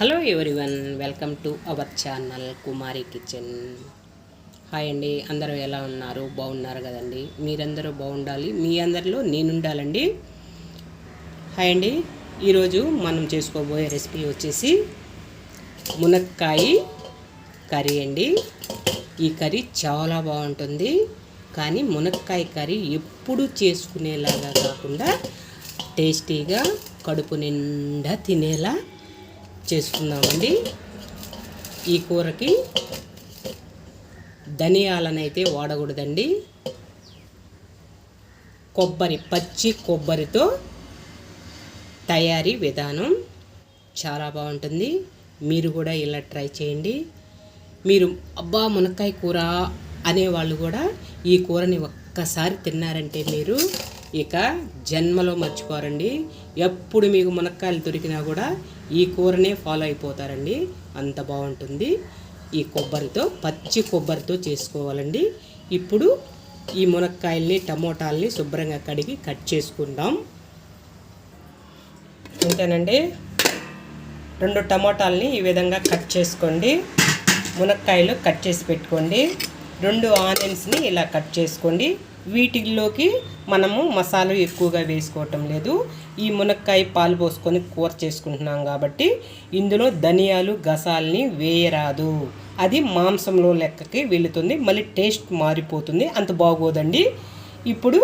Hello everyone welcome to our channel Kumari kitchen. Hi అండి అందరూ ఎలా ఉన్నారు? బాగున్నారు కదండి? మీరందరూ బాగుండాలి మీ అందరిలో నేను ఉండాలండి హాయ్ అండి ఈరోజు మనం చేసుకోబోయే రెసిపీ వచ్చేసి మునక్కాయ కర్రీ అండి. ఈ కర్రీ చాలా బాగుంటుంది కానీ మునక్కాయ కర్రీ ఎప్పుడు చేసుకునేలాగా కాకుండా టేస్టీగా కడుపు నిండా తినేలా చేసుకుందామండి. ఈ కూరకి ధనియాలను అయితే వాడకూడదండి. కొబ్బరి పచ్చి కొబ్బరితో తయారీ విధానం చాలా బాగుంటుంది. మీరు కూడా ఇలా ట్రై చేయండి. మీరు అబ్బా మునక్కాయ కూర అనేవాళ్ళు కూడా ఈ కూరని ఒక్కసారి తిన్నారంటే మీరు ఇక జన్మలో మర్చిపోరండి. ఎప్పుడు మీకు మునక్కాయలు దొరికినా కూడా ఈ కూరనే ఫాలో అయిపోతారండి. అంత బాగుంటుంది. ఈ కొబ్బరితో పచ్చి కొబ్బరితో చేసుకోవాలండి. ఇప్పుడు ఈ మునక్కాయల్ని టమోటాలని శుభ్రంగా కడిగి కట్ చేసుకుందాం. అంతేనండి రెండు టమోటాలని ఈ విధంగా కట్ చేసుకోండి. మునక్కాయలు కట్ చేసి పెట్టుకోండి. రెండు ఆనియన్స్ని ఇలా కట్ చేసుకోండి. వీటిల్లోకి మనము మసాలా ఎక్కువగా వేసుకోవటం లేదు. ఈ మునక్కాయ పాలు పోసుకొని కూర చేసుకుంటున్నాం కాబట్టి ఇందులో ధనియాలు గసాలని వేయరాదు. అది మాంసంలో లెక్కకి వెళుతుంది. మళ్ళీ టేస్ట్ మారిపోతుంది. అంత బాగోదండి. ఇప్పుడు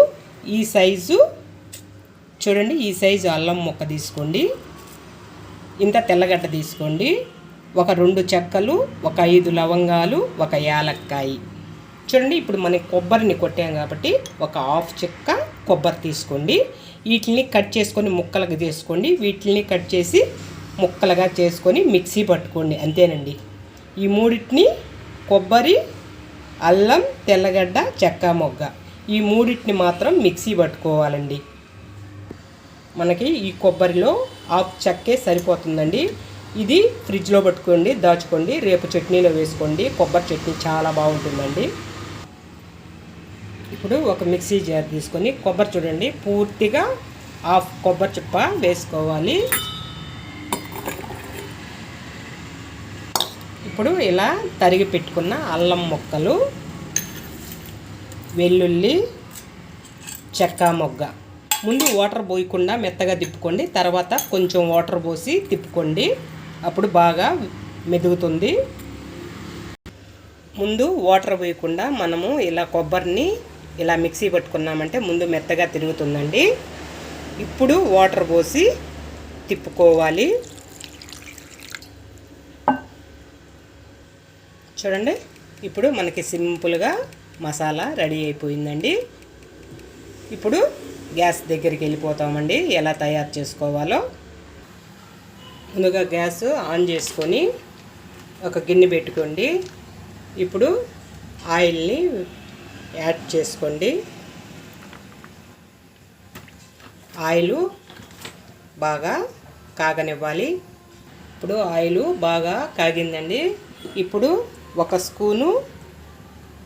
ఈ సైజు చూడండి. ఈ సైజు అల్లం మొక్క తీసుకోండి. ఇంత తెల్లగడ్డ తీసుకోండి. ఒక రెండు చెక్కలు ఒక ఐదు లవంగాలు ఒక యాలక్కాయ. చూడండి ఇప్పుడు మనకి కొబ్బరిని కొట్టాం కాబట్టి ఒక హాఫ్ చెక్క కొబ్బరి తీసుకోండి. వీటిని కట్ చేసుకొని ముక్కలుగా తీసుకోండి వీటిని కట్ చేసి ముక్కలుగా చేసుకొని మిక్సీ పట్టుకోండి అంతేనండి. ఈ మూడింటిని కొబ్బరి అల్లం తెల్లగడ్డ చెక్క మొగ్గ ఈ మూడింటిని మాత్రం మిక్సీ పట్టుకోవాలండి. మనకి ఈ కొబ్బరిలో హాఫ్ చెక్కే సరిపోతుందండి. ఇది ఫ్రిడ్జ్లో పట్టుకోండి దాచుకోండి. రేపు చట్నీలో వేసుకోండి. కొబ్బరి చట్నీ చాలా బాగుంటుందండి. ఇప్పుడు ఒక మిక్సీ జార్ తీసుకొని కొబ్బరి చూడండి పూర్తిగా హాఫ్ కొబ్బరి చిప్ప వేసుకోవాలి. ఇప్పుడు ఇలా తరిగి పెట్టుకున్న అల్లం ముక్కలు వెల్లుల్లి చెక్క మొగ్గ. ముందు వాటర్ పోయకుండా మెత్తగా తిప్పుకోండి తర్వాత కొంచెం వాటర్ పోసి తిప్పుకోండి. అప్పుడు బాగా మెదుగుతుంది. ముందు వాటర్ పోయకుండా మనము ఇలా కొబ్బరిని ఇలా మిక్సీ పట్టుకున్నామంటే ముందు మెత్తగా తిరుగుతుందండి. ఇప్పుడు వాటర్ పోసి తిప్పుకోవాలి. చూడండి ఇప్పుడు మనకి సింపుల్గా మసాలా రెడీ అయిపోయిందండి. ఇప్పుడు గ్యాస్ దగ్గరికి వెళ్ళిపోతామండి. ఎలా తయారు చేసుకోవాలో. ముందుగా గ్యాస్ ఆన్ చేసుకొని ఒక గిన్నె పెట్టుకోండి. ఇప్పుడు ఆయిల్ని యాడ్ చేసుకోండి. ఆయిల్ బాగా కాగనివ్వాలి. ఇప్పుడు ఆయిల్ బాగా కాగిందండి. ఇప్పుడు ఒక స్పూను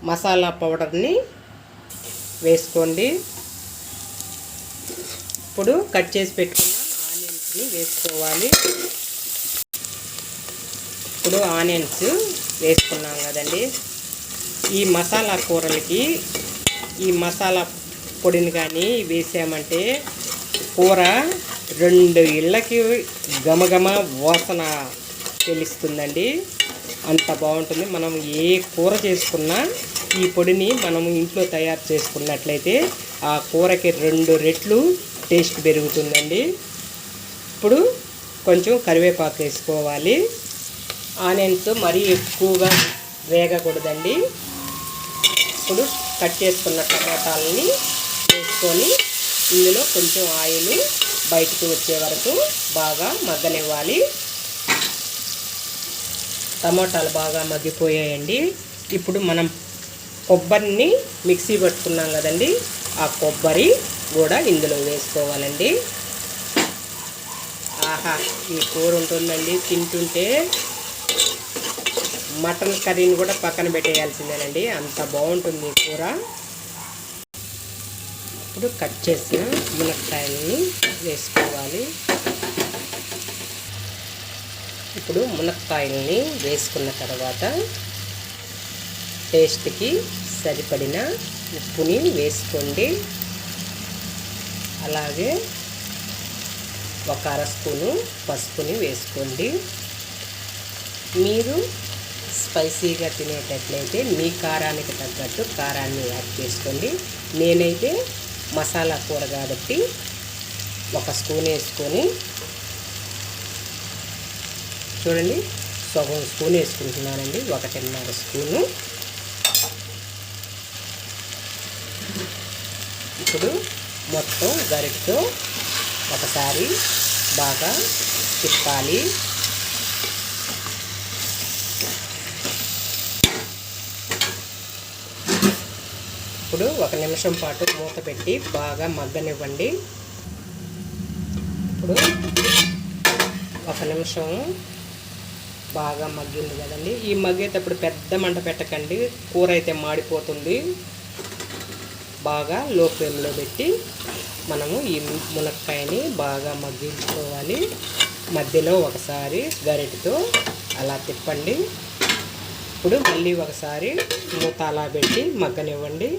మసాలా పౌడర్ని వేసుకోండి. ఇప్పుడు కట్ చేసి పెట్టుకున్న ఆనియన్స్ని వేసుకోవాలి. ఇప్పుడు ఆనియన్స్ వేసుకున్నాం కదండి. ఈ మసాలా కూరలకి ఈ మసాలా పొడిని కానీ వేసామంటే కూర రెండు ఇళ్ళకి గమగమ వాసన తెలుస్తుందండి. అంత బాగుంటుంది. మనం ఏ కూర చేసుకున్నా ఈ పొడిని మనం ఇంట్లో తయారు చేసుకున్నట్లయితే ఆ కూరకి రెండు రెట్లు టేస్ట్ పెరుగుతుందండి. ఇప్పుడు కొంచెం కరివేపాకు వేసుకోవాలి. ఆనియన్స్ మరీ ఎక్కువగా వేగకూడదండి. ఇప్పుడు కట్ చేసుకున్న టమాటాలని వేసుకొని ఇందులో కొంచెం ఆయిల్ బయటకు వచ్చే వరకు బాగా మగ్గనివ్వాలి. టమాటాలు బాగా మగ్గిపోయాయండి. ఇప్పుడు మనం కొబ్బరిని మిక్సీ పట్టుకున్నాం కదండి ఆ కొబ్బరి కూడా ఇందులో వేసుకోవాలండి. ఆహా ఈ కూర ఉంటుందండి తింటుంటే మటన్ కర్రీని కూడా పక్కన పెట్టేయాల్సిందేనండి. అంత బాగుంటుంది కూర. ఇప్పుడు కట్ చేసిన మునక్కాయలని వేసుకోవాలి. ఇప్పుడు మునక్కాయల్ని వేసుకున్న తర్వాత టేస్ట్కి సరిపడిన ఉప్పుని వేసుకోండి. అలాగే ఒక అర స్పూను పసుపుని వేసుకోండి. మీరు స్పైసీగా తినేటట్లయితే మీ కారానికి తగ్గట్టు కారాన్ని యాడ్ చేసుకోండి. నేనైతే మసాలా కూర కాబట్టి ఒక స్పూన్ వేసుకొని చూడండి సగం స్పూన్ వేసుకుంటున్నానండి ఒకటిన్నర స్పూను. ఇప్పుడు మొత్తం గరిటతో ఒకసారి బాగా తిప్పాలి. ఇప్పుడు ఒక నిమిషం పాటు మూత పెట్టి బాగా మగ్గనివ్వండి. ఇప్పుడు ఒక నిమిషం బాగా మగ్గింది కదండి. ఈ మగ్గేటప్పుడు పెద్ద మంట పెట్టకండి. కూర అయితే మాడిపోతుంది. బాగా లో ఫ్లేమ్లో పెట్టి మనము ఈ మునక్కాయని బాగా మగ్గించుకోవాలి. మధ్యలో ఒకసారి గరిటతో అలా తిప్పండి. ఇప్పుడు మళ్ళీ ఒకసారి మూత అలా పెట్టి మగ్గనివ్వండి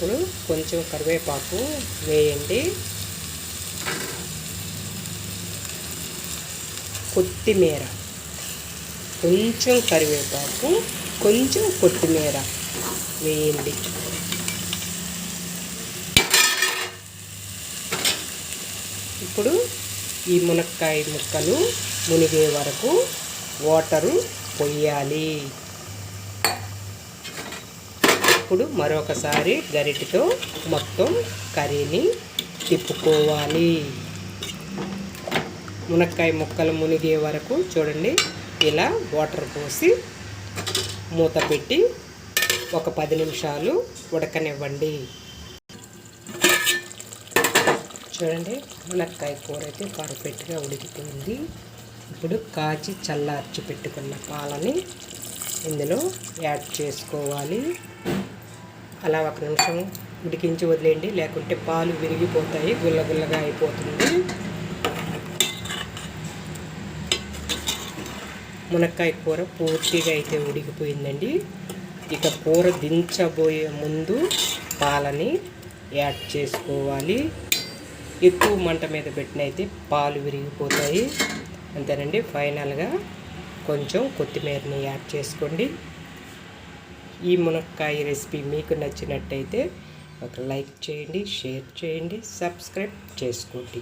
ఇప్పుడు కొంచెం కరివేపాకు వేయండి. కొత్తిమీర. కొంచెం కరివేపాకు కొంచెం కొత్తిమీర వేయండి. ఇప్పుడు ఈ మునక్కాయ ముక్కలు మునిగే వరకు వాటరు పొయ్యాలి. ఇప్పుడు మరొకసారి గరిటితో మొత్తం కర్రీని తిప్పుకోవాలి. మునక్కాయ ముక్కలు మునిగే వరకు చూడండి. ఇలా వాటర్ పోసి మూత పెట్టి ఒక పది నిమిషాలు ఉడకనివ్వండి. చూడండి మునక్కాయ కూర అయితే పర్ఫెక్ట్గా ఉడికిపోయింది. ఇప్పుడు కాచి చల్లార్చి పెట్టుకున్న పాలని ఇందులో యాడ్ చేసుకోవాలి. అలా ఒక నిమిషం ఉడికించి వదిలేయండి. లేకుంటే పాలు విరిగిపోతాయి గుల్లగుల్లగా అయిపోతుంది. మునక్కాయ కూర పూర్తిగా అయితే ఉడికిపోయిందండి. ఇక కూర దించబోయే ముందు పాలని యాడ్ చేసుకోవాలి. ఎక్కువ మంట మీద పెట్టినైతే పాలు విరిగిపోతాయి. అంతేనండి ఫైనల్గా కొంచెం కొత్తిమీరని యాడ్ చేసుకోండి. ఈ మునక్కాయ రెసిపీ మీకు నచ్చినట్టయితే ఒక లైక్ చేయండి షేర్ చేయండి సబ్స్క్రైబ్ చేసుకోండి.